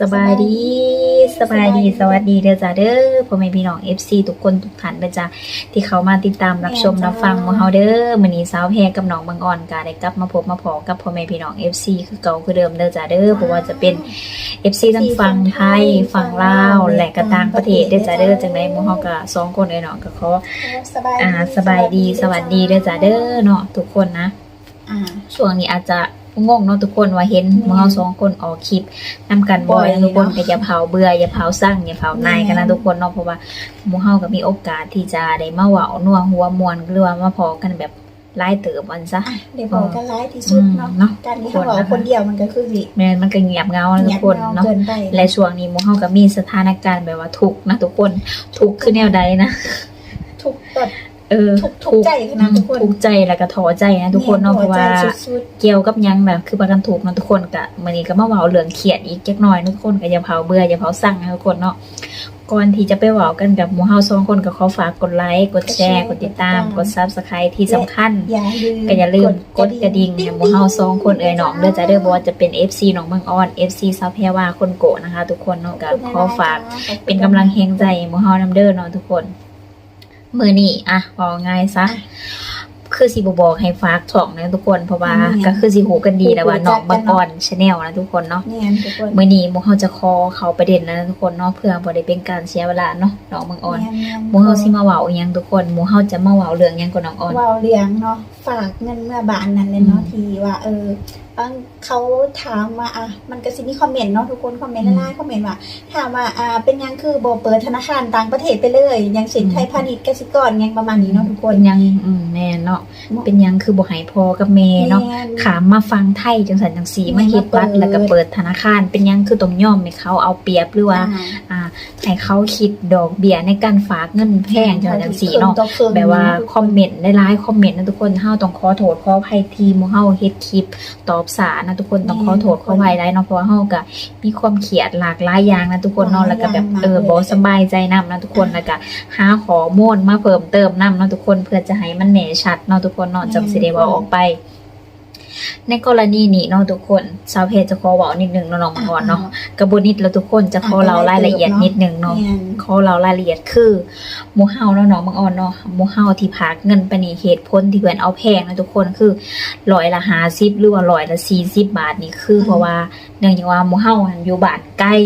สบายดีสบายดีสวัสดีเด้อจ้าเด้อพ่อแม่พี่น้อง FC ทุกคนทุกท่านเด้อจ้าที่เขามาติดตามรับชมรับฟังมาเฮาเด้อมื้อนี้สาวแพรกับน้องบางอ่อนก็ได้กลับมาพบมาพอกับพ่อแม่พี่น้อง FC คือเก่าคือเดิมเด้อจ้าเด้อบ่ว่าจะเป็น FC ทั้งฝั่งไทยฝั่งลาวและก็ต่างประเทศเด้อจ้าเด้อจังได๋หมู่เฮาก็สองคนเอ้ยเนาะก็ขอสบายอ่าสบายดีสวัสดีเด้อจ้าเด้อเนาะทุกคนนะอ่าช่วงนี้อาจจะ งงเนาะทุกคนว่าเห็นอืมหมู่เราสองคนออกคลิปนำกันบ่อยบ่อยนะทุกคนเนาะก็อย่าเผาเบื่ออย่าเผาสร้างอย่าเผานายกันนะแม่นทุกคนเนาะเพราะว่าหมู่เฮาก็มีโอกาสที่จะได้มาเว้านัวหัวมวนหรือว่ามาพอกันแบบหลายเติบวันซะอะเดี๋ยวบอกกันร้ายที่สุดเนาะอืมเนาะการที่เขาบอกคนเดียวมันก็คือสิแม่นมันก็เงียบเหงานะทุกคนเงียบเนาะเกินไปและช่วงนี้หมู่เฮาก็มีสถานการณ์แบบว่าทุกข์นะทุกคนทุกข์คือแนวใดนะทุกแบบ เออทุกข์ทุกข์ใจขนาดทุกคนทุกข์ใจแล้วก็ท้อใจนะทุกคนเนาะเพราะว่าหัใจสุดเกี่ยวกับหยังแบบคือประกันถูกเนาะทุกคนกะมื้อนี้ก็มาเว้าเรื่องเครียดอีกจักหน่อยเนาะทุกคนก็อย่าเผาเบื่ออย่าเผาสั่งนะทุกคนเนาะก่อนที่จะไปเว้ากันกับหมู่เฮาสองคนก็ขอฝากกดไลค์กดแชร์กดติดตามกด Subscribe ที่สำคัญๆอย่าลืมก็อย่าลืมกดกระดิ่งให้หมู่เฮาสองคนเอ่ยน้องเด้อจ้ะเด้อบ่ว่าจะเป็น FC น้องบางออน FC ซาวแพรว่าคนโกะนะคะ ทุกคนเนาะก็ขอฝากเป็นกำลังแฮงใจให้หมู่เฮานำเด้อเนาะทุกคน มือนี่อะบอกง่ายซะ คือสิบบอกให้ฝากช่องนะทุกคนเพราะว่าอืมก็คือสิหูกันดีแต่ว่าหูน้องจับากงกันเนาะอ่อนชาแนลนะทุกคนเนาะ เนี่ยทุกคนมือนี้หมูเฮาจะคอเขาประเด็นแล้วนะทุกคนเนาะเพื่อบ่ได้เป็นการเสียเวลาเนาะน้องบางอ่อนเนี่ยหมูเฮาสิมาเว้าอีหยังทุกคนหมูเฮาจะมาเว้าเรื่องหยังกับน้องอ่อน เว่าเลี้ยงเนาะฝากเงินเมื่อบานนั้นเลยเนาะอืม ทีว่า เออ บางเขาถามว่าอะมันก็สิมีคอมเมนต์เนาะทุกคนคอมเมนต์อืมไล่ๆคอมเมนต์ว่าถามว่าอ่าเป็นยังคือบ่เปิดธนาคารต่างประเทศไปเลยยังเช่นอืมไทยพาณิชย์กสิกรยังประมาณนี้เนาะทุกคนเป็นหยังอืมแม่นเนาะเป็นหยังคือบ่ให้พ่อกับแม่เนาะแม่นขามมาฟังไทยจังสันจังสีแม่มาเฮ็ดบัตรมาเปิดแล้วก็เปิดธนาคาร เป็นหยังคือต้องย่อมให้เขาเอาเปรียบหรือว่าอ่าอ่าให้เขาคิดดอกเบี้ยในการฝากเงินแพงจังสันจังสีเนาะต่อครึ่งแบบว่าคอมเมนต์ได้ร้ายๆคอมเมนต์นะทุกคนเฮาต้องขอโทษขออภัยทีมเฮาเฮ็ดคลิปตอบสารนะทุกคนต้องขอโทษขออภัยได้เนาะเพราะว่าเฮาก็มีความเครียดหลากหลายอย่างนะทุกคนเนาะแล้วก็แบบเออบ่สบายใจนํนะทุกคนแล้วก็หาข้อมูลมาเพิ่มเติมนํเนาะทุกคนเพื่อจะให้มันแหน่ชัดเนาะทุกคนเนาะจังสิได้เว้าออกไป ในกรณีนี้เนาะทุกคนสาวเพจจะขอเว้านิดนึงเนาะน้องก่อนเนาะกระบวนนิดแล้วทุกคนจะขอเล่ารายละเอียดนิดนึงเนาะแม่นเขาเรารายละเอียดคือหมูเฮาแล้วเนาะบางออนเนาะหมูเฮาที่พากเงินไปนี่เหตุผลที่เพื่อนเอาแพงนะทุกคนคือร้อยละห้าสิบหรือว่าร้อยละสี่สิบบาทนี่คือเพราะว่าเนื่องจากว่าหมูเฮาหันอยู่บ้านใกล้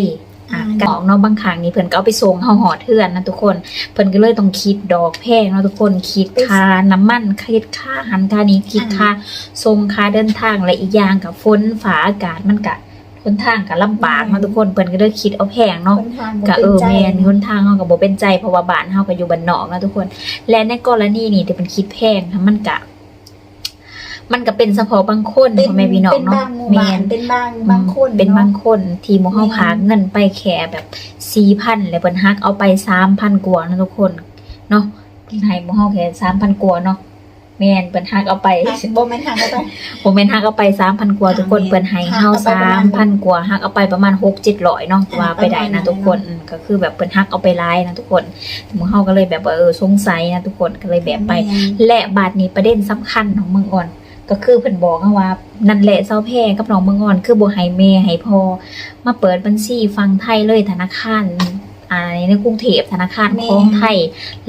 อะอืมกันออกเนาะบางครั้งนี่เพิ่นก็เอาไปส่งเฮาหอดเทือนนะทุกคนเพิ่นก็เลยต้องคิดดอกแพงเนาะทุกคนคิดค่าน้ำมันคิดค่าอาหันค่านี้คิดค่าส่งค่าเดินทางและอีกอย่างกับฝนฝาอากาศมันก็ทนทางก็ลำบากเนาะทุกคนเพิ่นก็เลยคิดเอาแพงเนาะคนทางบ่ก็เอป็นอใจแม่นหนทางเฮาก็บ่เป็นใจเพราะว่าบ้านเฮาก็อยู่บ้านนอกนะทุกคน และในกรณีนี้ที่เป็นคิดแพงค่ะมันก็ มันก็เป็นเฉพาะบางคนเป็นพ่อแม่พี่น้องเป็นเนาะบางหมู่แม่บ้านนเป็นบางบางคนเป็นบางเนาะคน ที่หมู่เฮาแม่นพาเงินไปแค่แบบ4,000แล้วเพิ่นฮักเอาไป3,000กว่านะทุกคนเนาะให้หมู่เฮาแค่3,000กว่าเนาะแม่นเพิ่นฮักเอาไป อะบ่แม่นทางก็ไปผมเป็นฮักเอาไปสามพันกว่าทุกคนอ่าเปิ้นให้เฮาฮักเอาไปประสามาณมพันกว่าฮักเอาไปประมาณหกเจ็ดร้อยเนาะอ่าว่าไปได้ประมานะณทุกคนนั้นอืมก็คือแบบเปิ้นฮักเอาไปไล่นะทุกคนหมูเฮาก็เลยแบบว่าเออสงสัยนะทุกคนก็เลยแบบไป และบาทนี้ประเด็นสำคัญของเมืองอ่อน ก็คือเพิ่นบอกว่า นั่นแหละเซาแพ่กับน้องเมืองอ่อนคือบ่ให้แม่ให้พ่อมาเปิดบัญชีฟังไทยเลยธนาคารอ่าในกรุงเทพธนาคารของไทย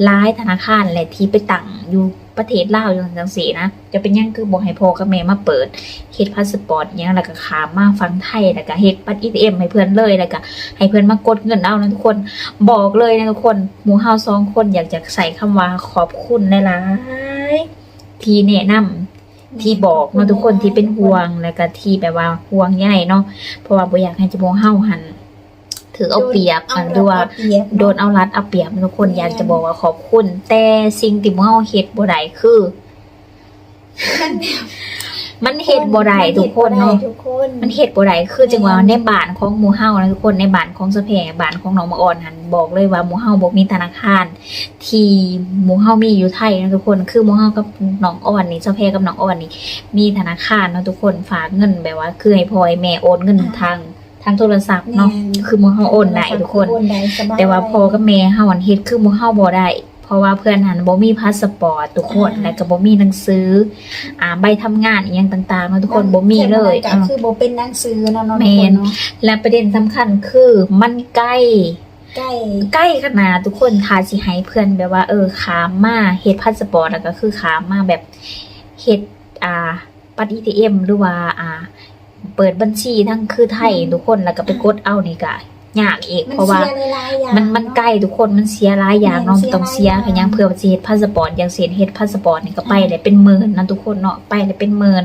หลายธนาคารแหละที่ไปตั้งอยู่ประเทศลาวอย่างจังซี่นะ จะเป็นยังคือบ่ให้พ่อกับแม่มาเปิดเฮ็ดพาสปอร์ตยังแล้วก็ขามมาฟังไทยแล้วก็เฮ็ดบัตร ATM ให้เพิ่อนเลยแล้วก็ให้เพิ่อนมากดเงินเอานะทุกคนบอกเลยนะทุกคนหมู่เฮาสองคนอยากจะใส่คำว่าขอบคุณหลายๆที่แนะนำ ที่บอกเนาะทุกคนที่เป็นห่วงแล้วก็ที่แบบว่าห่วงใยเนาะเพราะว่าบ่อยากให้จมูกเฮาหันถือเอาเปรียบอันด้วยโดนเอารัดเอาเปรียบทุกคนอยากจะบอกว่าขอบคุณ แต่สิ่งที่มเฮาเฮ็ดบ่ได้คือ มันเฮ็ดบ่ได้ทุกคนเนาะทุกคนมันเฮ็ดบ่ได้คือจังว่าในบ้านของหมู่เฮานะทุกคนในบ้านของสะแพรบ้านของน้องมะอ่อนหันบอกเลยว่าหมู่เฮาบ่มีธนาคาร ที่หมู่เฮามีอยู่ไทยนะทุกคนคือหมู่เฮากับน้องอ่อนนี่สะแพรกับน้องอ่อนนี่ มีธนาคารเนาะทุกคนฝากเงินแบบว่า คือให้พ่อให้แม่โอนเงินทางทางโทรศัพท์เนาะคือหมู่เฮาโอนได้ทุกคนโอนได้สบายแต่ว่าพ่อกับแม่เฮาอันเฮ็ดคือหมู่เฮาบ่ได้พ เพราะว่าเพื่อนหันบ่มีพาสปอร์ตทุกคนอ่าและก็บ่มีหนังสือ อ่าใบทำงานอีหยังต่างๆเนาะทุกคนบ่มีเลยก็เออคือบ่เป็นหนังสือเนาะเนาะแมทุกคนนเนาะและประเด็นสำคัญคือมันใกล้ใกล้ใกล้ขนาดทุกคนทาสิให้เพื่อนแบบว่า เออขามมาเฮ็ดพาสปอร์ตแล้วก็คือขามมาแบบเฮ็ดอ่าปัด ATM หรือว่าอ่า เปิดบัญชีทั้งคือไทยทุกคนแล้วก็ไปกดเอานี่ก็ ยากอีกมันเพราะว่าเสียหลายๆอย่างมันมันเาะใกล้ทุกคนมันเสียหลายอย่างเนาะแม่นต้องเสียเสียหลายกันยังเพื่อสิเฮ็ดพาสปอร์ตอย่างเสียเฮ็ดพาสปอร์ตนี่ก็ไปเลยเป็นหมื่นนะทุกคนเนาะไปเลยเป็นหมื่น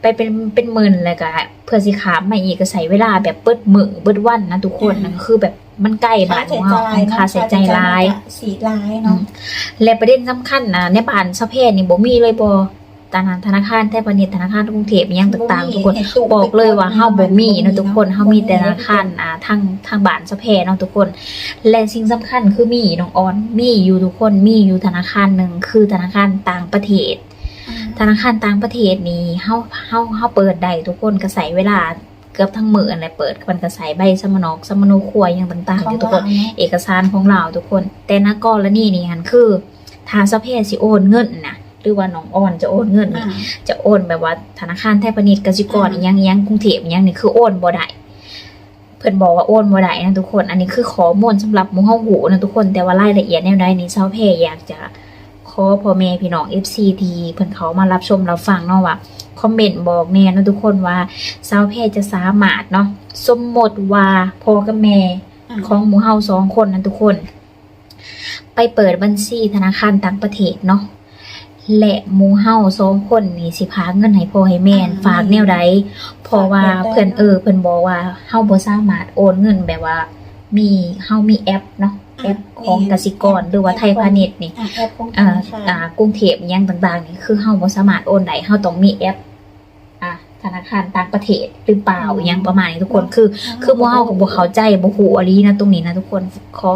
ไปเป็นเป็นหมื่นเลยก็เพื่อสิขามมาอีกก็ใส่เวลาแบบเปิดมือเปิดวันนะทุกคนนะก็คือแบบมันใกล้บ้านของเฮาค่าใส่ใจหลายสีลายเนาะและประเด็นสำคัญนะในบ้านสะเพศนี่บ่มีเลยบ่ ธนาธนาคารแทบพาณิชย์ธนาคารกรุงเทพอิหยังต่างๆ ทุกคนให้ตู้บอกเลยว่าเฮาบ่มีเนาะทุกคนบ่เฮามีแต่ธนาคารอ่าทางทางบ้านสะเพเนาะทุกคน และสิ่งสำคัญคือมีน้องออนมีอยู่ทุกคนมีอยู่ธนาคารหนึ่งคือธนาคารต่างประเทศอ่าธนาคารต่างประเทศนี่เฮาเฮาเฮาเปิดได้ทุกคนก็ใส่เวลาเกือบทั้งมื้อนั่นแหละเปิดมันก็ใส่ใบสมนอกสมโนครัวอย่างต่างๆอยู่ทุกคนของเราเนาะเอกสารของเราทุกคน แต่ณกรณีนี้หันคือทางสะเพศสิโอนเงินนะ หรือว่าน้องออนจะโอนเงินนี่อ่าจะโอนแบบว่าธนาคารไทยพาณิชย์กสิกรอ่าอีหยังอีหยังกรุงเทพอีหยังนี่คือโอนบ่ได้เพิ่นบอกว่าโอนบ่ได้นะทุกคน อันนี้คือข้อมูลสำหรับหมู่เฮาหูนะทุกคนแต่ว่ารายละเอียดแนวใดนี่เซาเพอยากจะขอพ่อแม่พี่น้อง FC ที่เพิ่นเขามารับชมรับฟังเนาะว่าคอมเมนต์บอกแน่นะทุกคนว่าเซาเพจะสามารถเนาะสมมติว่าพ่อกับแม่อ่าของหมูเฮาสองคนนั้นทุกคน ไปเปิดบัญชีธนาคารต่างประเทศเนาะ และหมูเฮาสองคนนี่สิพาเงินให้พ่อให้แม่นฝากแนวใดเพราะว่าเพิ่นเออเพิ่นบอกว่าเฮาบ่สามารถโอนเงินแบบว่า มีเฮามีแอปเนาะแอปของกสิกรหรือว่าไทยพาณิชย์นี่อ่าแอปของธอ่านาคารอ่ากรุงเทพอิหยังต่างๆนี่คือเฮาบ่สามารถโอนได้เฮาต้องมีแอปอ่าธนาคารต่างประเทศหรือเปล่าอิหยังประมาณนี้ทุกคนคือ คือบ่เฮาก็บ่เข้าใจบ่ฮู้อะลีนะตรงนี้นะทุกคนขอ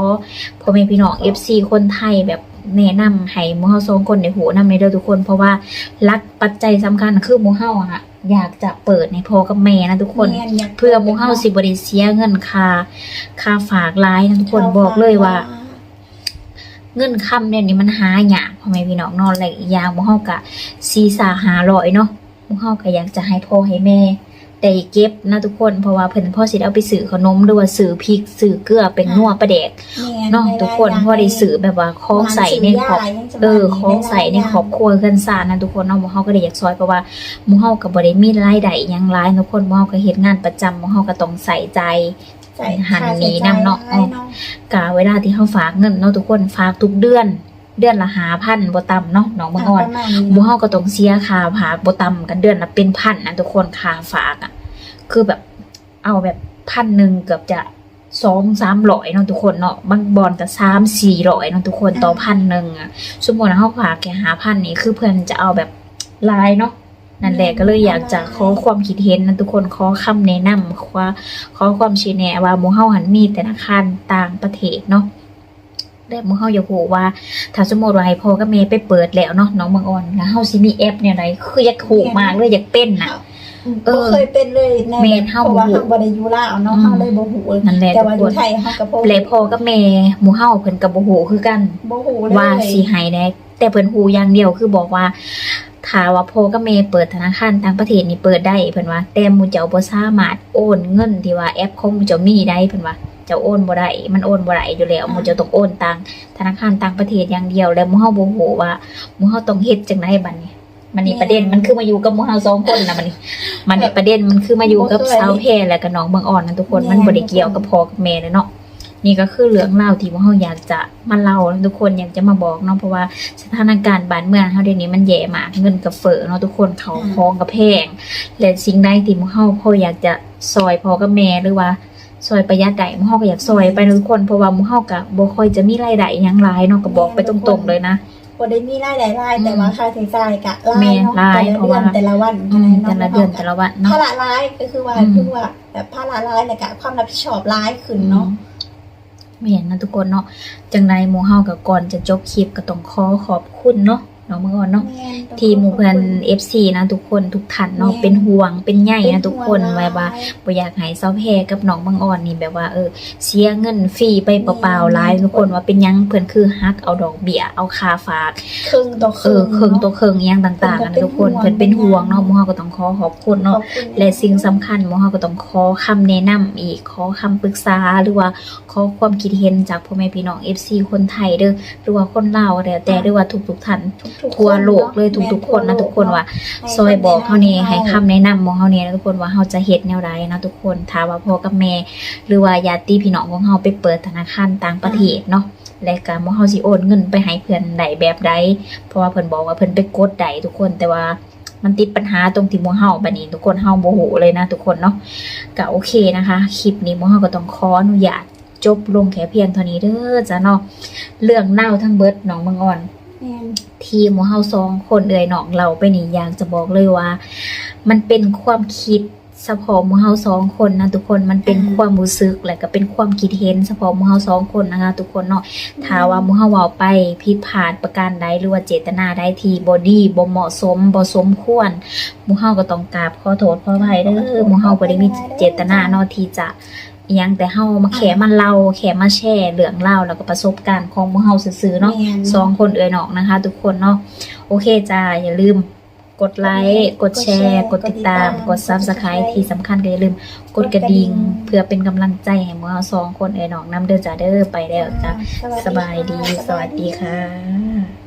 พ่อแม่พี่น้อง FC คนไทยแบบ แนะนำให้หมู่เฮาสองคนได้ฮู้นำในเด้อทุกคน เพราะว่าหลักปัจจัยสำคัญคือหมู่เฮาอะอยากจะเปิดในพ่อกับแม่นะทุกคนแม่ยากเพื่อหมู่เฮาสิบ่ได้เสียเงินค่าค่าฝากหลายนะทุกคนบอกเลยว่า เงินคำเนี่ยนี่มันหายากพ่อแม่พี่น้องเนอนและอีกอย่างหมู่เฮาก็ซีสาหาร้อยเนาะหมู่เฮาก็อยากจะให้พ่อให้แม่ ได้เก็บนะทุกคนเพราะว่าเพิ่นพ่อสิได้เอาไปซื้อขนมหรือว่าซื้อพริกซื้อเกลือเป็นนัวประเดกแม่เนาะทุกคนพ่อได้ซื้อแบบว่าของใส่ในครอบเออของใส่ในครอบครัวเฮือนซ่านนะทุกคนเนาะหมู่เฮาก็ได้อยากซอยเพราะว่าหมู่เฮาก็บ่ได้มีรายได้อิหยังหลายทุกคนหมู่เฮาก็เฮ็ดงานประจำหมู่เฮาก็ต้องใส่ใจใส่หันหนีค่นำเนาะใช้จ่ยหลยกะเวลาที่เขาฝากเงินเนาะทุกคนฝากทุกเดือน เดือนละหาพันบ่ต่ำเนาะน้องบางอ่อนประมาณนี้หมู่เฮาก็ต้องเสียค่าฝากบ่ต่ำกันเดือนละเป็นพันนะทุกคนค่าฝากอะ คือแบบเอาแบบพันหนึ่งเกือบจะสองสามร้อยเนาะทุกคนเนาะบางบอลก็สามสี่ร้อยเนาะทุกคนต่อพันหนึ่งอะสมมติว่าเขาฝากแค่หาพันนี่คือเพื่อนจะเอาแบบหลายเนาะนั่นแหละก็เลยอยากจะขอความคิดเห็นนะทุกคนขอคำแนะนำขอขอความชี้แนะว่าหมู่เฮาหันมีธนาคารต่างประเทศเนาะ แต่หมู่เฮาอยากรู้ว่า ถ้าสมมติว่าให้พ่อกับแม่ไปเปิดแล้วเนาะน้องบางอ่อนแล้วเฮาสิมีแอปแนวใดคืออยากฮู้มากเลยอยากเป็นน่ะ เอบ่อเคยเป็นเลยในแม่นเฮาเพราะว่าบ่ฮู้เฮาบ่ได้อยู่ลาวเนาะอืมเฮาเลยบ่ฮู้นั่นแหละแต่ว่าทุกคนอยู่ไทยเฮาก็บ่และพ่อกับแม่หมู่เฮาเพิ่นก็บ่ฮู้คือกันบ่ฮู้เลยว่าสิให้แน่แต่เพิ่นฮู้อย่างเดียวคือบอกว่าถ้าว่าพ่อกับแม่เปิดธนาคารต่างประเทศนี่เปิดได้เพิ่นว่า แต่หมู่เจ้าบ่สามารถโอนเงินที่ว่าแอปของหมู่เจ้ามีได้เพิ่นว่าเจ้าโอนบ่ได้มันโอนบ่ได้อยู่แล้วหมู่เจ้าต้องโอนต่างธนาคารต่างประเทศอย่างเดียว แล้วหมู่เฮาบ่ฮู้ว่าหมู่เฮาต้องเฮ็ดจังไดบัดนี้มันนี่ประเด็นมันคือมาอยู่กับหมู่เฮาสองคนนะมันนี่มันนี่ประเด็นมันคือมาอยู่กับสาวแพรและกับน้องเมืองอ่อนนะทุกคนมันบ่ได้เกี่ยวกับพ่อกับแม่เลยเนาะนี่ก็คือเรื่องเล่าวที่ว่าเราอยากจะมาเล่าแล้วทุกคนอยากจะมาบอกเนาะเพราะว่าสถานการณ์บ้านเมืองเฮาเดี๋ยวนี้มันแย่มากเงินกับเฟ้อเนาะทุกคนเขาคองกับแพงและสิ่งใดที่พวกเฮาพ่ออยากจะซอยพ่อกับแม่หรือว่า ซอยประหยัดได้พวกเฮาก็อยากซอยไปนะทุกคนเพราะว่าพวกเฮาก็บ่ค่อยจะมีรายได้อิหยังหลายเนาะก็บอกไปตรงๆเลยนะบ่ได้มีรายได้หลายแต่ว่าค่าใช้จ่ายก็หลายแม่นเนาะหลายแต่ละเพราะเดือว่านแต่ละวันอืมาแต่ละเดือนแต่ละวันเนาะภาระหลายก็คือว่าอืมคือว่าแบบภาระหลายแล้วก็ความรับผิดชอบหลายขึ้นเนาะไม่เห็นนะทุกคนเนาะจังใดหมู่เฮากับก่อนจะจบคลิปก็ต้องขอขอบคุณเนาะ เนาะเมื่อก่อนเนาะแม่นต้องทีหมู่เพื่อนขบคุณ FC นะทุกคนทุกท่านเนาะแม่เป็นห่วงเป็นใยนะทุกคนเป็ไว้ห่งว่าหลยบ่อยากให้เซาแพรกับน้องบางอ่อนนี่แบบว่าเออเสียเงินฟรีไปเปล่าๆหลายทุกคนว่าเป็นหยังเพิ่นคือฮักเอาดอกเบี้ยเอาค่าฝากครึ่งต่อคเอรึ่องเครื่องตัวเครื่องอิหยังต่างๆเพิ่กันนก็ทุกคนเป็นเพิ่นเป็นห่ห่ววงงเนาะหมู่เฮาก็ต้องขอขอบคุณขอเนาะบคุณและสิ่งสำคัญหมู่เฮาก็ต้องขอคำแนะนำอีกขอคำปรึกษาหรือว่าขอความคิดเห็นจากพ่อแม่พี่น้อง FC คนไทยเด้อหรือว่าคนลาวก็แล้วแต่หรือว่าทุกๆท่านทั่วโลกเลยทุกๆคนนะทุกคนว่าซอยบอกเฮานี่ให้คำแนะนำของเฮานี่นะทุกคนว่าเฮาจะเฮ็ดแนวใดนะทุกคนถ้าว่าพ่อกับแม่ หรือว่าญาติพี่น้องของเฮาไปเปิดธนาคารต่างประเทศเนาะและก็บ่เฮาสิโอนเงินไปให้เพิ่อนได้แบบใดเพราะว่าเพิ่นบอกว่าเพิ่นไปกดได้ทุกคนแต่ว่ามันติดปัญหาตรงที่มู่เฮาบันี้ทุกคนเฮาบ่ฮู้เลยนะทุกคนเนาะก็โอเคนะคะ คลิปนี้มู่เฮาก็ต้องขออนุญาตจบลงแค่เพียงเท่านี้เด้อจ้ะเนาะเรื่องเล่าทั้งเบิดน้องบางอ่อน ทีมของเฮาสองคนเอ่ยนองเราไปนี่อยากจะบอกเลยว่า มันเป็นความคิดเฉพาะมูเฮาสองคนนะทุกคนมันเป็นความรู้สึกและก็เป็นความคิดเห็นเฉพาะมูเฮาสองคนนะคะทุกคนเนาะถ้าว่ามู่เฮาเว้าไปผิดพลาดประการใดหรือว่าเจตนาใดที่บ่ดีบ่เหมาะสมบ่สมควรมูเฮาก็ต้องกราบขอโทษขออภัยเด้อมูเฮาบ่ได้มีเจตนาเนาะที่จะ ยังแต่เฮามาแค่มาเล่าแค่มาแชร์เรื่องเล่าวแล้วก็ประสบการณ์ของหมู่เฮาซื่อๆเนาะแม่นสองคนเอ่ยนอกนะคะ ทุกคนเนาะโอเคจ้าอย่าลืมกดไลค์กดแชร์ กดติดตาม กด Subscribe ที่สำคัญก็อย่าลืม กดกระดิ่งเพื่อเป็นกำลังใจให้หมือเราสองคนเอ่ยนอกน้ำเด้อจ้าเด้อไปแล้วจ้าสบายดี สวัสดีค่ะ